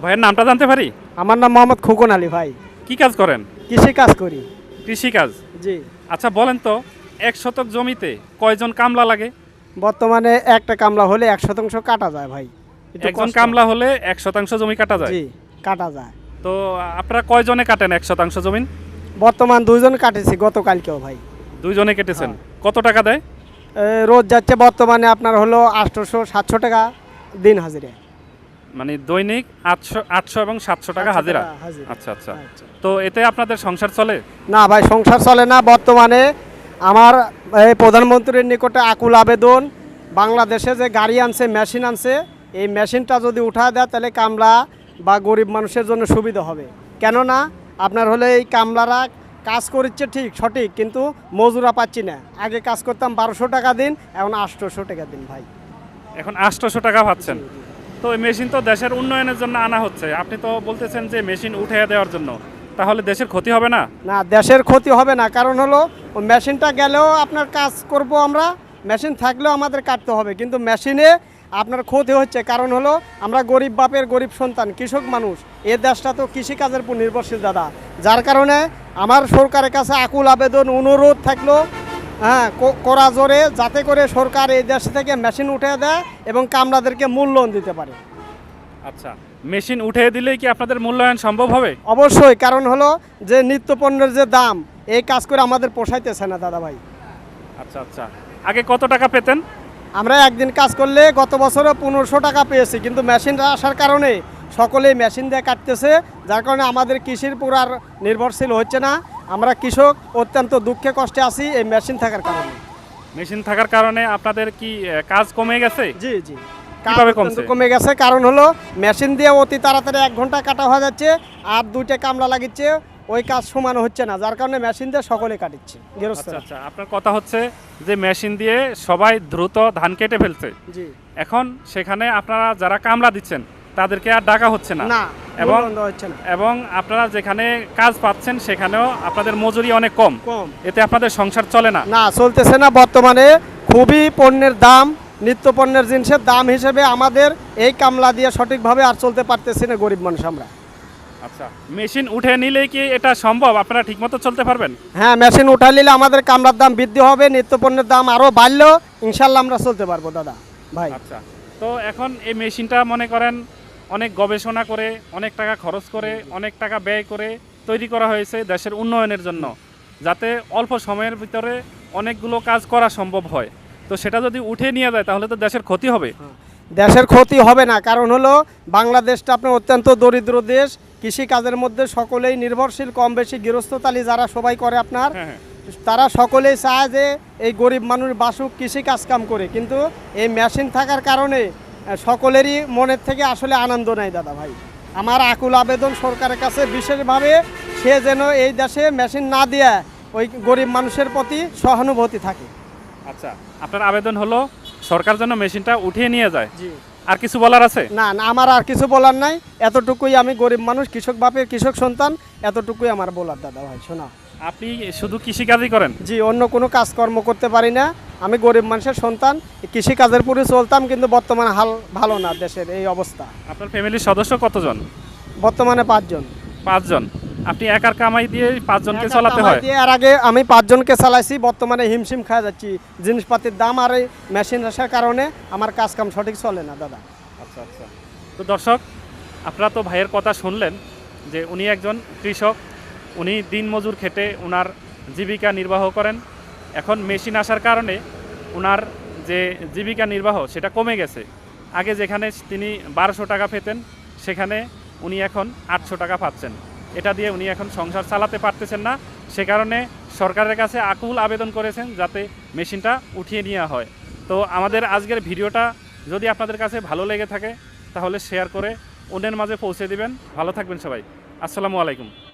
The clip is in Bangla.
ভাইয়ের নামটা জানতে পারি? আমার নাম মোহাম্মদ খোকন আলী ভাই। কি কাজ করেন? কৃষি কাজ করি। কৃষি কাজ? জি। আচ্ছা বলেন তো এক শতক জমিতে কয়জন কামলা লাগে? বর্তমানে একটা কামলা হলে এক শতাংশ কাটা যায় ভাই। একটু একজন কষ্ট। কামলা হলে এক শতাংশ জমি কাটা যায়? জি কাটা যায়। তো আপনারা কয়জনে কাটেন এক শতাংশ জমিন? বর্তমান দুইজন কাটেছি গতকালকেও ভাই। দুইজনে কেটেছেন। হ্যাঁ। কত টাকা দেয়? এ, রোজ যাচ্ছে বর্তমানে আপনার হলো আটশোশো সাতশো টাকা দিন হাজিরে। মানে দৈনিক আটশো আটশো এবং সাতশো টাকা 700 হাজিরা? আচ্ছা আচ্ছা। আচ্ছা। তো এতে আপনাদের সংসার চলে? না ভাই সংসার চলে না। বর্তমানে আমার এই প্রধানমন্ত্রীর নিকটে আকুল আবেদন। বাংলাদেশে যে গাড়ি আনছে মেশিন আনছে এই মেশিনটা যদি উঠা দেয় তাহলে কামলা বা গরিব মানুষের জন্য সুবিধা হবে। কেননা আপনার হলে এই কামলারা কাজ করছে ঠিক সঠিক কিন্তু মজুরা পাচ্ছি না। আগে কাজ করতাম বারোশো টাকা দিন এখন আটশোশো টাকা দিন ভাই। এখন আটশোশো টাকা পাচ্ছেন। তো এই মেশিন তো দেশের উন্নয়নের জন্য আনা হচ্ছে। আপনি তো বলতেছেন যে মেশিন উঠে দেওয়ার জন্য। তাহলে দেশের ক্ষতি হবে না? না, দেশের ক্ষতি হবে না। কারণ হলো মেশিনটা গেলেও আপনার কাজ করব আমরা, মেশিন থাকলেও আমাদের কাটতে হবে। কিন্তু মেশিনে আপনার ক্ষতি হচ্ছে। কারণ হলো, আমরা গরিব বাপের গরিব সন্তান, কৃষক মানুষ। এ দেশটা তো কৃষিকাজের উপর নির্ভরশীল, দাদা। যার কারণে আমার সরকারের কাছে আকুল আবেদন, অনুরোধ থাকল হ্যাঁ করা জোরে যাতে করে সরকার এই দেশ থেকে মেশিন উঠে দেয় এবং কামরাদেরকে মূল্যায়ন দিতে পারে। আচ্ছা মেশিন উঠে দিলেই কি আপনাদের মূল্যায়ন সম্ভব হবে? অবশ্যই কারণ হলো যে নিত্য পণ্যের যে দাম এই কাজ করে আমাদের পোষাইতেছে না দাদা ভাই। আচ্ছা আচ্ছা আগে কত টাকা পেতেন? আমরা একদিন কাজ করলে গত বছরও পনেরোশো টাকা পেয়েছি কিন্তু মেশিনটা আসার কারণে সকলেই মেশিন দিয়ে কাটতেছে যার কারণে আমাদের কৃষির উপর আর নির্ভরশীল হচ্ছে না। আমরা কৃষক অত্যন্ত দুঃখে কষ্টে আছি এই মেশিন থাকার কারণে। মেশিন থাকার কারণে আপনাদের কি কাজ কমে গেছে? জি জি। কীভাবে কমছে? কমে গেছে কারণ হলো মেশিন দিয়ে অতি তাড়াতাড়ি এক ঘণ্টা কাটা হয়ে যাচ্ছে আর দুইটা কামলা লাগিচ্ছে ওই কাজ সমান হচ্ছে না যার কারণে মেশিন দিয়ে সকলে কাটিচ্ছে আচ্ছা গৃহস্থরা আচ্ছা আপনার কথা হচ্ছে যে মেশিন দিয়ে সবাই দ্রুত ধান কেটে ফেলছে। জি। এখন সেখানে আপনারা যারা কামলা দিচ্ছেন তাদেরকে আর ডাকা হচ্ছে না। এবং হচ্ছে এবং আপনারা যেখানে কাজ পাচ্ছেন সেখানেও আপনাদের মজুরি অনেক কম। কম। এতে আপনাদের সংসার চলে না। না চলতেছে না বর্তমানে। খুবই পণ্যের দাম নিত্য পণ্যের জিনিসের দাম হিসেবে আমাদের এই কামলা দিয়ে সঠিকভাবে আর চলতে পারতেছি না গরিব মানুষ আমরা। আচ্ছা মেশিন উঠে নিলে কি এটা সম্ভব? আপনারা ঠিকমতো চলতে পারবেন? হ্যাঁ মেশিন উঠা নিলে আমাদের কামলার দাম বৃদ্ধি হবে নিত্য পণ্যের দাম আরও বাড়লেও ইনশাল্লাহ আমরা চলতে পারব দাদা ভাই। আচ্ছা তো এখন এই মেশিনটা মনে করেন অনেক গবেষণা করে অনেক টাকা খরচ করে অনেক টাকা ব্যয় করে তৈরি করা হয়েছে দেশের উন্নয়নের জন্য যাতে অল্প সময়ের ভিতরে অনেকগুলো কাজ করা সম্ভব হয়। তো সেটা যদি উঠে নিয়ে যায় তাহলে তো দেশের ক্ষতি হবে। দেশের ক্ষতি হবে না কারণ হলো বাংলাদেশটা আপনার অত্যন্ত দরিদ্র দেশ কৃষি কাজের মধ্যে সকলেই নির্ভরশীল কম বেশি গৃহস্থতালি যারা সবাই করে আপনার হ্যাঁ হ্যাঁ। তারা সকলেই চায় যে এই গরিব মানুষ বাসুক কৃষি কাজ কাম করে। কিন্তু এই মেশিন থাকার কারণে সকলেরই মনের থেকে আসলে আনন্দ নাই দাদা ভাই। আমার আকুল আবেদন সরকারের কাছে বিশেষভাবে সে যেন এই দেশে মেশিন না দিয়ে ওই গরিব মানুষের প্রতি সহানুভূতি থাকে। আচ্ছা আপনার আবেদন হলো সরকার যেন মেশিনটা উঠিয়ে নিয়ে যায়। আর কিছু বলার আছে? না না আমার আর কিছু বলার নাই। এতটুকুই আমি গরিব মানুষ কৃষক বাপের কৃষক সন্তান এতটুকুই আমার বলার দাদা ভাই শোনা। আপনি শুধু কৃষিকাজই করেন? জি অন্য কোনো কাজকর্ম করতে পারি না। আমি গরিব মানুষের সন্তান কৃষি কাজের পুরে চলতাম কিন্তু বর্তমানে হাল ভালো না দেশের এই অবস্থা। আপনার ফ্যামিলির সদস্য কতজন? বর্তমানে পাঁচজন। পাঁচজন। আপনি একার কামাই দিয়ে পাঁচজনকে চালাতে হয়? এর আগে আমি পাঁচজনকে চালাইছি বর্তমানে হিমশিম খাওয়া যাচ্ছি। জিনিসপাতির দাম আর এই মেশিন আসার কারণে আমার কাজ কাম সঠিক চলে না দাদা। আচ্ছা আচ্ছা। তো দর্শক আপনারা তো ভাইয়ের কথা শুনলেন যে উনি একজন কৃষক উনি দিনমজুর খেটে ওনার জীবিকা নির্বাহ করেন। এখন মেশিন আসার কারণে ওনার যে জীবিকা নির্বাহ, সেটা কমে গেছে। আগে যেখানে তিনি বারোশো টাকা পেতেন, সেখানে উনি এখন আটশো টাকা পাচ্ছেন। এটা দিয়ে উনি এখন সংসার চালাতে পারতেছেন না। সে কারণে সরকারের কাছে আকুল আবেদন করেছেন যাতে মেশিনটা উঠিয়ে নেওয়া হয়। তো আমাদের আজকের ভিডিওটা যদি আপনাদের কাছে ভালো লেগে থাকে, তাহলে শেয়ার করে অন্যের মাঝে পৌঁছে দিবেন। ভালো থাকবেন সবাই। আসসালামু আলাইকুম।